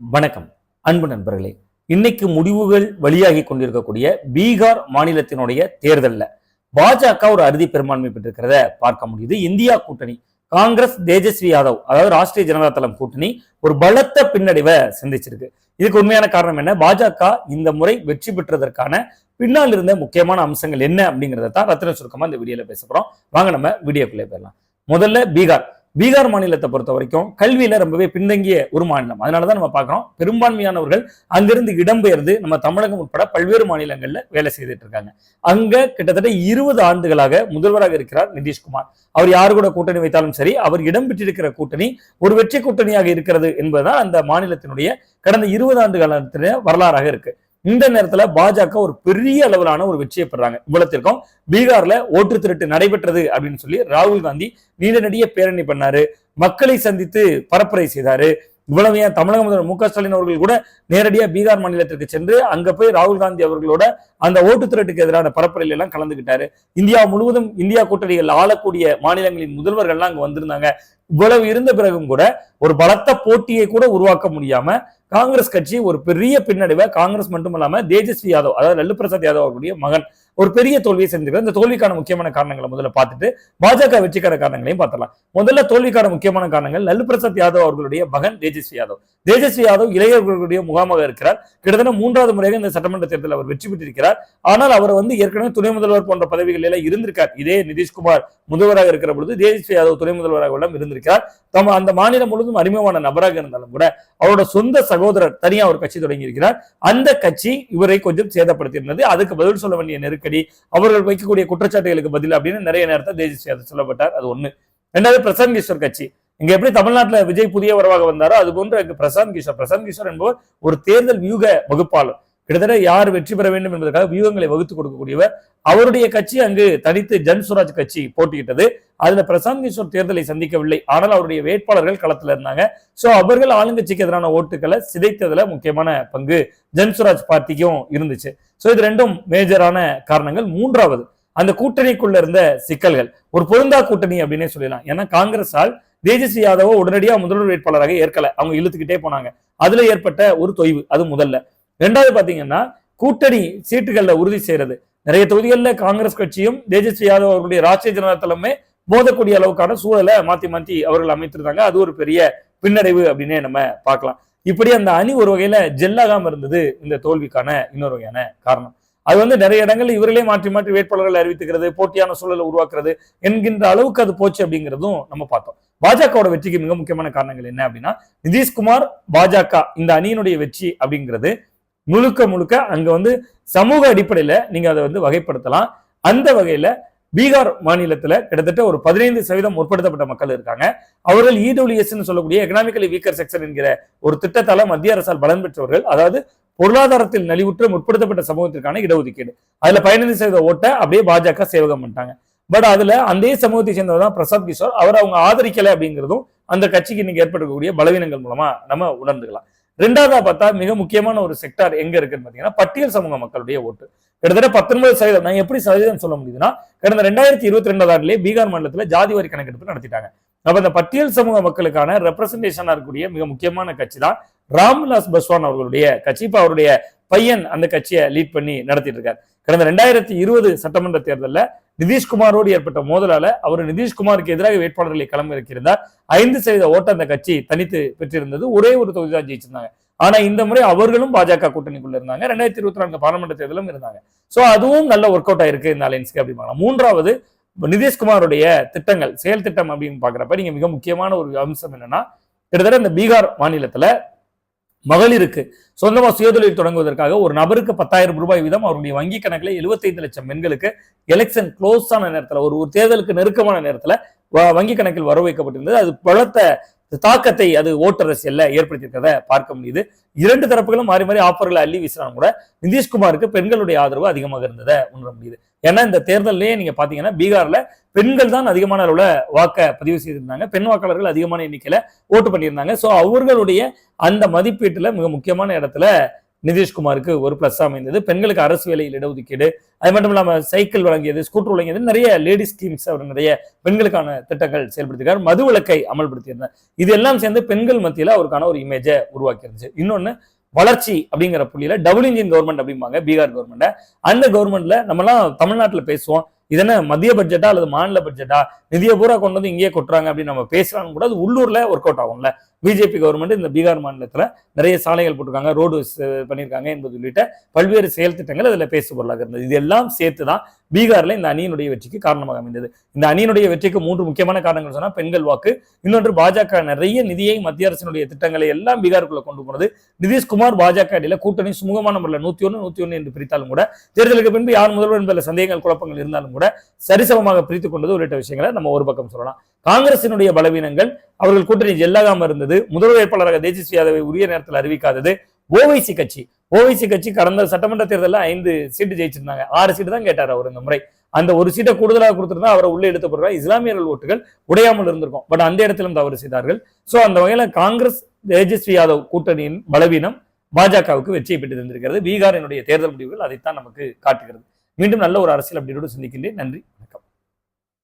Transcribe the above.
வணக்கம். அன்பு நண்பர்களே இன்னைக்கு முடிவுகள் வெளியாகி கொண்டிருக்கக்கூடிய பீகார் மாநிலத்தினுடைய தேர்தல்ல பாஜக ஒரு அறுதி பெரும்பான்மை பெற்றிருக்கிறத பார்க்க முடியுது. இந்தியா கூட்டணி காங்கிரஸ் தேஜஸ்வி யாதவ் அதாவது ராஷ்டிரிய ஜனதா தளம் கூட்டணி ஒரு பலத்த பின்னடைவை சந்திச்சிருக்கு. இதுக்கு உண்மையான காரணம் என்ன? பாஜக இந்த முறை வெற்றி பெற்றதற்கான பின்னால் இருந்த முக்கியமான அம்சங்கள் என்ன அப்படிங்கிறத தான் ரத்தின சுருக்கமா இந்த வீடியோல பேச போறோம். வாங்க நம்ம வீடியோக்குள்ளே போயிடலாம். முதல்ல பீகார். பீகார் மாநிலத்தை பொறுத்த வரைக்கும் கல்வியில ரொம்பவே பின்தங்கிய ஒரு மாநிலம். அதனாலதான் நம்ம பார்க்குறோம் பெரும்பான்மையானவர்கள் அங்கிருந்து இடம்பெயர்ந்து நம்ம தமிழகம் உட்பட பல்வேறு மாநிலங்கள்ல வேலை செய்துட்டு இருக்காங்க. அங்க கிட்டத்தட்ட இருபது ஆண்டுகளாக முதல்வராக இருக்கிறார் நிதிஷ்குமார். அவர் யாரு கூட கூட்டணி வைத்தாலும் சரி அவர் இடம் பெற்றிருக்கிற கூட்டணி ஒரு வெற்றி கூட்டணியாக இருக்கிறது என்பதுதான் அந்த மாநிலத்தினுடைய கடந்த இருபது ஆண்டு காலத்தின வரலாறாக இருக்கு. இந்த நேரத்துல பாஜக ஒரு பெரிய அளவிலான ஒரு வெற்றியை பெறாங்க. இவ்வளத்திற்கும் பீகார்ல ஓட்டு திருட்டு நடைபெற்றது அப்படின்னு சொல்லி ராகுல் காந்தி நீண்ட நெடிய பேரணி பண்ணாரு. மக்களை சந்தித்து பரப்புரை செய்தாரு. இவ்வளவு ஏன் தமிழக முதல்வர் மு க ஸ்டாலின் அவர்கள் கூட நேரடியா பீகார் மாநிலத்திற்கு சென்று அங்க போய் ராகுல் காந்தி அவர்களோட அந்த ஓட்டு திரட்டுக்கு எதிரான பரப்புரையில எல்லாம் கலந்துகிட்டாரு. இந்தியா முழுவதும் இந்தியா கூட்டணிகள் ஆளக்கூடிய மாநிலங்களின் முதல்வர்கள்லாம் அங்க வந்திருந்தாங்க. இவ்வளவு இருந்த பிறகும் கூட ஒரு பலத்த போட்டியை கூட உருவாக்க முடியாம காங்கிரஸ் கட்சி ஒரு பெரிய பின்னடைவை காங்கிரஸ் மட்டும் இல்லாம தேஜஸ்வி யாதவ் அதாவது லல்லு பிரசாத் யாதவ் அவர்களுடைய மகன் ஒரு பெரிய தோல்வியை சந்திப்பது. இந்த தோல்விக்கான முக்கியமான காரணங்களை முதல்ல பார்த்துட்டு பாஜக வெற்றிக்கான காரணங்களையும் பார்த்தலாம் முதல்ல தோல்விக்கான முக்கியமான காரணங்கள் லல்லு பிரசாத் யாதவ் அவர்களுடைய மகன் தேஜஸ்வி யாதவ். தேஜஸ்வி யாதவ் இளையர்களுடைய முகாமாக இருக்கிறார். கிட்டத்தட்ட மூன்றாவது முறையாக இந்த சட்டமன்ற தேர்தலில் அவர் வெற்றி பெற்றிருக்கிறார். ஆனால் அவர் வந்து ஏற்கனவே துணை முதல்வர் போன்ற பதவிகள் எல்லாம் இருந்திருக்கார். இதே நிதிஷ்குமார் முதல்வராக இருக்கிற பொழுது தேஜஸ்வி யாதவ் துணை முதல்வராக எல்லாம் இருந்திருக்கிறார். தம் அந்த மாநிலம் முழுவதும் அறிமுகமான நபராக இருந்தாலும் கூட அவரோட சொந்த சகோதரர் தனியாக ஒரு கட்சி தொடங்கி இருக்கிறார் அந்த கட்சி இவரை கொஞ்சம் சேதப்படுத்தியிருந்தது. அதுக்கு பதில் சொல்ல வேண்டிய நெருக்கடி அவர்கள் வைக்கக்கூடிய குற்றச்சாட்டுகளுக்கு பதில் அப்படின்னு நிறைய நேரத்தை தேஜஸ்வி யாதவ் சொல்லப்பட்டார். அது ஒண்ணு. ரெண்டாவது பிரசாந்த் கிஷோர் கட்சி. இங்க எப்படி தமிழ்நாட்டுல விஜய் புதிய வரவாக வந்தாரோ அது போன்று பிரசாந்த் கிஷோர். பிரசாந்த் கிஷோர் என்பவர் ஒரு தேர்தல் வியூக வகுப்பாளர். கிட்டத்தட்ட யார் வெற்றி பெற வேண்டும் என்பதற்காக வியூகங்களை வகுத்து கொடுக்கக்கூடியவர். அவருடைய கட்சி அங்கு தனித்து ஜன் சுராஜ் கட்சி போட்டியிட்டது. அதுல பிரசாந்த் கிஷோர் தேர்தலை சந்திக்கவில்லை. ஆனால் அவருடைய வேட்பாளர்கள் களத்துல இருந்தாங்க. சோ அவர்கள் ஆளுங்கட்சிக்கு எதிரான ஓட்டுகளை சிதைத்ததுல முக்கியமான பங்கு ஜன் சுராஜ் பார்ட்டிக்கும் இருந்துச்சு. சோ இது ரெண்டும் மேஜரான காரணங்கள். மூன்றாவது அந்த கூட்டணிக்குள்ள இருந்த சிக்கல்கள். ஒரு பொருந்தா கூட்டணி அப்படின்னே சொல்லலாம் ஏன்னா காங்கிரஸால் தேஜஸ்வி யாதவோ உடனடியா முதல்வர் வேட்பாளராக ஏற்கல. அவங்க இழுத்துக்கிட்டே போனாங்க. அதுல ஏற்பட்ட ஒரு தொய்வு அது முதல்ல. ரெண்டாவது பார்த்தீங்கன்னா கூட்டணி சீட்டுகளில் உறுதி செய்யறது. நிறைய தொகுதிகளில் காங்கிரஸ் கட்சியும் தேஜஸ்வி யாதவ் அவர்களுடைய ராஷ்டிரிய ஜனதா தளமே மோதக்கூடிய அளவுக்கான சூழலை மாத்தி மாத்தி அவர்கள் அமைத்திருந்தாங்க. அது ஒரு பெரிய பின்னடைவு அப்படின்னே நம்ம பார்க்கலாம். இப்படி அந்த அணி ஒரு வகையில ஜெல்லாகாம இருந்தது இந்த தோல்விக்கான இன்னொரு வகையான காரணம். அது வந்து நிறைய இடங்கள் இவர்களே மாற்றி மாற்றி வேட்பாளர்களை அறிவித்துக்கிறது போட்டியான சூழலை உருவாக்குறது என்கின்ற அளவுக்கு அது போச்சு அப்படிங்கிறதும் நம்ம பார்த்தோம். பாஜகவோட வெற்றிக்கு மிக முக்கியமான காரணங்கள் என்ன அப்படின்னா நிதிஷ்குமார் பாஜக இந்த அணியினுடைய வெற்றி அப்படிங்கிறது முழுக்க முழுக்க அங்க வந்து சமூக அடிப்படையில நீங்க அதை வந்து வகைப்படுத்தலாம். அந்த வகையில பீகார் மாநிலத்துல கிட்டத்தட்ட ஒரு பதினைந்து சதவீதம் முற்படுத்தப்பட்ட மக்கள் இருக்காங்க. அவர்கள் இடபிள்யூஎஸ் சொல்லக்கூடிய எக்கனாமிக்கலி வீக்கர் செக்ஷன் என்கிற ஒரு திட்டத்தால மத்திய அரசால் பலன் பெற்றவர்கள் அதாவது பொருளாதாரத்தில் நலிவுற்ற முற்படுத்தப்பட்ட சமூகத்திற்கான இடஒதுக்கீடு. அதுல பதினைந்து சதவீத ஓட்டை அப்படியே பாஜக சேவகம் பண்ணிட்டாங்க. பட் அதுல அந்த சமூகத்தை சேர்ந்தவர் தான் பிரசாத் கிஷோர். அவர் அவங்க ஆதரிக்கல அப்படிங்கிறதும் அந்த கட்சிக்கு இன்னைக்கு ஏற்படக்கூடிய பலவீனங்கள் மூலமா நம்ம உணர்ந்துக்கலாம். ரெண்டாவதா பார்த்தா மிக முக்கியமான ஒரு செக்டார் எங்க இருக்குன்னு பாத்தீங்கன்னா பட்டியல் சமூக மக்களுடைய ஓட்டு. கிட்டத்தட்ட பத்தொன்பது சதவீதம் நான் எப்படி சதவீதம் சொல்ல முடியுதுன்னா கடந்த ரெண்டாயிரத்தி இருபத்தி ரெண்டாவது ஆண்டுலேயே பீகார் மாநிலத்துல ஜாதி வாரி கணக்கெடுப்பு நடத்திட்டாங்க. அப்ப இந்த பட்டியல் சமூக மக்களுக்கான ரெப்ரசன்டேஷனா இருக்கக்கூடிய மிக முக்கியமான கட்சி தான் ராம்விலாஸ் பஸ்வான் அவர்களுடைய கட்சி. இப்ப அவருடைய பையன் அந்த கட்சியை லீட் பண்ணி நடத்திட்டு இருக்காரு. கடந்த ரெண்டாயிரத்தி இருபது சட்டமன்ற தேர்தலில் நிதிஷ்குமாரோடு ஏற்பட்ட மோதலால அவர் நிதிஷ்குமாருக்கு எதிராக வேட்பாளர்களை களமிறக்கியிருந்தார் ஐந்து சதவீத ஓட்ட அந்த கட்சி தனித்து பெற்றிருந்தது. ஒரே ஒரு தொகுதி தான் ஜெயிச்சிருந்தாங்க. ஆனா இந்த முறை அவர்களும் பாஜக கூட்டணிக்குள்ள இருந்தாங்க. ரெண்டாயிரத்தி இருபத்தி நான்கு பாராளுமன்ற தேர்தலும் இருந்தாங்க. சோ அதுவும் நல்ல ஒர்க் அவுட் ஆயிருக்கு இந்த அலையன்ஸ்க்கு அப்படி மூன்றாவது நிதிஷ்குமாருடைய திட்டங்கள் செயல் திட்டம் அப்படின்னு பாக்குறப்ப நீங்க மிக முக்கியமான ஒரு அம்சம் என்னன்னா கிட்டத்தட்ட இந்த பீகார் மாநிலத்துல மகளிருக்கு. சொந்தமா சுயதொழில் தொடங்குவதற்காக ஒரு நபருக்கு பத்தாயிரம் ரூபாய் வீதம் அவருடைய வங்கி கணக்கில் எழுபத்தைந்து லட்சம் பெண்களுக்கு எலெக்ஷன் க்ளோஸ் ஆன நேரத்துல ஒரு ஒரு தேர்தலுக்கு நெருக்கமான நேரத்துல வ- வங்கி கணக்கில் வர வைக்கப்பட்டிருந்தது அது பலத்த தாக்கத்தை அது ஓட்டர் அரசியல்ல ஏற்படுத்தியிருக்கிறத பார்க்க முடியுது. இரண்டு தரப்புகளும் மாறி மாறி ஆஃபர்களை அள்ளி வீசினாலும் கூட நிதிஷ்குமாருக்கு பெண்களுடைய ஆதரவு அதிகமாக இருந்ததை உணர முடியுது. ஏன்னா இந்த தேர்தல்லே நீங்க பாத்தீங்கன்னா பீகார்ல பெண்கள் தான் அதிகமான அளவுல வாக்க பதிவு செய்திருந்தாங்க. பெண் வாக்காளர்கள் அதிகமான எண்ணிக்கையில ஓட்டு பண்ணியிருந்தாங்க. சோ அவர்களுடைய அந்த மதிப்பீட்டுல மிக முக்கியமான இடத்துல நிதிஷ்குமாருக்கு ஒரு பிளஸ் அமைந்தது. பெண்களுக்கு அரசு வேலையில் இடஒதுக்கீடு அது மட்டும் இல்லாமல் சைக்கிள் வழங்கியது ஸ்கூட்டர் வழங்கியது நிறைய லேடி ஸ்கீம்ஸ் அவர் நிறைய பெண்களுக்கான திட்டங்கள் செயல்படுத்தியிருக்கார் மது விளக்கை அமல்படுத்தியிருந்தார். இது எல்லாம் சேர்ந்து பெண்கள் மத்தியில் அவருக்கான ஒரு இமேஜை உருவாக்கி இருந்துச்சு இன்னொன்று வளர்ச்சி அப்படிங்கிற புள்ளியில டபுள் இன்ஜின் கவர்மெண்ட் அப்படிம்பாங்க பீகார் கவர்மெண்ட்டை அந்த கவர்மெண்ட்ல நம்மலாம் தமிழ்நாட்டில் பேசுவோம். இதென்ன மத்திய பட்ஜெட்டா அல்லது மாநில பட்ஜெட்டா நிதியை பூரா கொண்டு வந்து இங்கேயே கொட்டுறாங்க அப்படின்னு நம்ம பேசுறாங்க கூட அது உள்ளூர்ல ஒர்க் அவுட் ஆகும்ல. பிஜேபி கவர்மெண்ட் இந்த பீகார் மாநிலத்தில் நிறைய சாலைகள் போட்டிருக்காங்க ரோடு பண்ணியிருக்காங்க என்பது உள்ளிட்ட பல்வேறு செயல் திட்டங்கள் அதில் பேசு பொருளாக இருந்தது. இது எல்லாம் சேர்த்து தான் பீகாரில் இந்த அணியினுடைய வெற்றிக்கு காரணமாக அமைந்தது. இந்த அணியினுடைய வெற்றிக்கு மூன்று முக்கியமான காரணங்கள் சொன்னால் பெண்கள் வாக்கு இன்னொன்று பாஜக நிறைய நிதியை மத்திய அரசினுடைய திட்டங்களை எல்லாம் பீகாருக்குள்ள கொண்டு போனது. நிதிஷ்குமார் பாஜக இடையில கூட்டணி சுமூகமான முறையில் நூத்தி ஒன்று நூத்தி ஒன்று என்று பிரித்தாலும் கூட தேர்தலுக்கு பின்பு யார் முதல்வர் என்பதில் சந்தேகங்கள் குழப்பங்கள் இருந்தாலும் கூட சரிசமமாக பிரித்துக் கொண்டது உள்ளிட்ட விஷயங்களை நம்ம ஒரு பக்கம் சொல்லலாம். காங்கிரசினுடைய பலவீனங்கள் அவர்கள் கூட்டணி ஜெல்லாகாம இருந்தது. முதல்வர் வேட்பாளராக தேஜஸ்வி யாதவை உரிய நேரத்தில் அறிவிக்காதது. ஓவைசி கட்சி. ஓவைசி கட்சி கடந்த சட்டமன்ற தேர்தலில் ஐந்து சீட்டு ஜெயிச்சிருந்தாங்க. ஆறு சீட்டு தான் கேட்டார் அவர் இந்த முறை. அந்த ஒரு சீட்டை கூடுதலாக கொடுத்துருந்தா அவரை உள்ளே எடுத்து போடுறா இஸ்லாமியர்கள் ஓட்டுகள் உடையாமல் இருந்திருக்கும். பட் அந்த இடத்திலும் தவறு செய்தார்கள். ஸோ அந்த வகையில காங்கிரஸ் தேஜஸ்வி யாதவ் கூட்டணியின் பலவீனம் பாஜகவுக்கு வெற்றியை பெற்று தந்திருக்கிறது. பீகாரினுடைய தேர்தல் முடிவுகள் அதைத்தான் நமக்கு காட்டுகிறது. மீண்டும் நல்ல ஒரு அரசியல் அப்படியோடு சந்திக்கின்றேன். நன்றி. வணக்கம்.